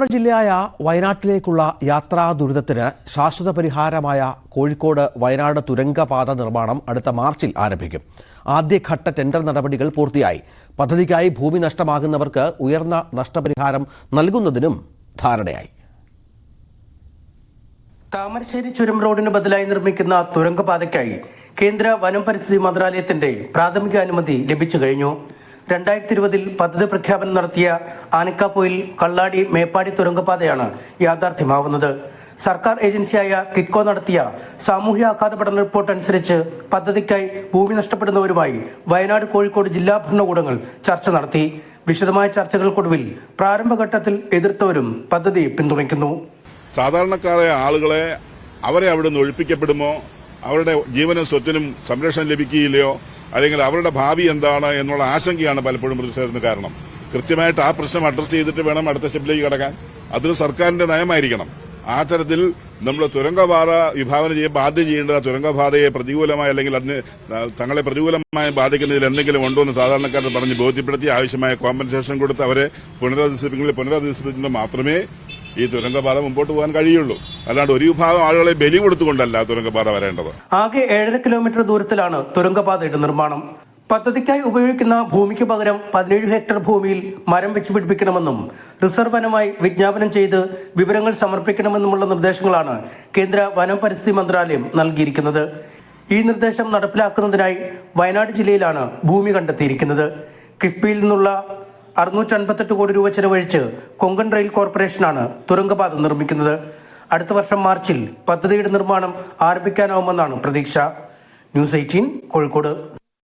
മലയോര ജില്ലയായ വയനാട്ടിലേക്കുള്ള യാത്രാ ദുരിതത്തിന് ശാശ്വത പരിഹാരമായ കോഴിക്കോട് വയനാട് തുരങ്കപാത നിർമ്മാണം അടുത്ത മാർച്ചിൽ ആരംഭിക്കും. ആദ്യഘട്ട ടെൻഡർ നടപടികൾ പൂർത്തിയായി. പദ്ധതിക്കായി ഭൂമി നഷ്ടമാകുന്നവർക്ക് ഉയർന്ന നഷ്ടപരിഹാരം നൽകുന്നതിനും ധാരണയായി. താമരശ്ശേരി ചുരം റോഡിന് ബദലായി നിർമ്മിക്കുന്ന തുരങ്കപാതയ്ക്കായി കേന്ദ്ര വനം പരിസ്ഥിതി മന്ത്രാലയത്തിന്റെ പ്രാഥമിക അനുമതി ലഭിച്ചു കഴിഞ്ഞു. രണ്ടായിരത്തി ഇരുപതിൽ പദ്ധതി പ്രഖ്യാപനം നടത്തിയ ആനക്കാപ്പൊയിൽ കള്ളാടി മേപ്പാടി തുരങ്കപാതയാണ് യാഥാർത്ഥ്യമാവുന്നത്. സർക്കാർ ഏജൻസിയായ കിറ്റ്കോ നടത്തിയ സാമൂഹ്യ ആഘാത പഠന റിപ്പോർട്ട് അനുസരിച്ച് പദ്ധതിക്കായി ഭൂമി നഷ്ടപ്പെടുന്നവരുമായി വയനാട് കോഴിക്കോട് ജില്ലാ ഭരണകൂടങ്ങൾ ചർച്ച നടത്തി. വിശദമായ ചർച്ചകൾക്കൊടുവിൽ പ്രാരംഭഘട്ടത്തിൽ എതിർത്തവരും പദ്ധതി പിന്തുണയ്ക്കുന്നു. സാധാരണക്കാരായ ആളുകളെ അവരെ അവിടെ നിന്ന് ഒഴിപ്പിക്കപ്പെടുമോ? അവരുടെ ജീവനും സ്വത്തിനും സംരക്ഷണം ലഭിക്കുകയില്ലയോ? അല്ലെങ്കിൽ അവരുടെ ഭാവി എന്താണ് എന്നുള്ള ആശങ്കയാണ് പലപ്പോഴും പ്രതിഷേധത്തിന് കാരണം. കൃത്യമായിട്ട് ആ പ്രശ്നം അഡ്രസ്സ് ചെയ്തിട്ട് വേണം അടുത്ത സ്റ്റെപ്പിലേക്ക് കടക്കാൻ. അതൊരു സർക്കാരിന്റെ നയമായിരിക്കണം. ആ തരത്തിൽ നമ്മൾ തുരങ്കപാത വിഭാവനം ചെയ്യുമ്പോൾ ആദ്യം ചെയ്യേണ്ടത് ആ തുരങ്കപാതയെ പ്രതികൂലമായി അല്ലെങ്കിൽ അതിന് തങ്ങളെ പ്രതികൂലമായി ബാധിക്കുന്നതിൽ എന്തെങ്കിലും ഉണ്ടോ എന്ന് സാധാരണക്കാരെ പറഞ്ഞ് ബോധ്യപ്പെടുത്തി ആവശ്യമായ കോമ്പൻസേഷൻ കൊടുത്ത് അവരെ പുനരധിവസിപ്പിക്കുന്നതിൽ പുനരധിവസിപ്പിക്കുന്നത് മാത്രമേ ഈ തുരങ്കപാത മുമ്പോട്ട് പോകാൻ കഴിയുള്ളൂ. അല്ലാണ്ട് ഒരു വിഭാഗം ആളുകളെ ബലി കൊടുത്തുകൊണ്ടല്ല തുരങ്കപാത വരേണ്ടത്. ആകെ ഏഴര കിലോമീറ്റർ ദൂരത്തിലാണ് തുരങ്കപാതയുടെ നിർമ്മാണം. പദ്ധതിക്കായി ഉപയോഗിക്കുന്ന ഭൂമിക്ക് പകരം പതിനേഴ് ഹെക്ടർ ഭൂമിയിൽ മരം വെച്ച് പിടിപ്പിക്കണമെന്നും റിസർവ് വനമായി വിജ്ഞാപനം ചെയ്ത് വിവരങ്ങൾ സമർപ്പിക്കണമെന്നുമുള്ള നിർദ്ദേശങ്ങളാണ് കേന്ദ്ര വനം പരിസ്ഥിതി മന്ത്രാലയം നൽകിയിരിക്കുന്നത്. ഈ നിർദ്ദേശം നടപ്പിലാക്കുന്നതിനായി വയനാട് ജില്ലയിലാണ് ഭൂമി കണ്ടെത്തിയിരിക്കുന്നത്. കിഫ്ബിയിൽ നിന്നുള്ള അറുന്നൂറ്റി അൻപത്തെട്ട് കോടി രൂപ ചെലവഴിച്ച് കൊങ്കൺ റെയിൽ കോർപ്പറേഷനാണ് തുരങ്കപാത നിർമ്മിക്കുന്നത്. അടുത്ത വർഷം മാർച്ചിൽ പദ്ധതിയുടെ നിർമ്മാണം ആരംഭിക്കാനാവുമെന്നാണ് പ്രതീക്ഷ. News eighteen Kozhikode.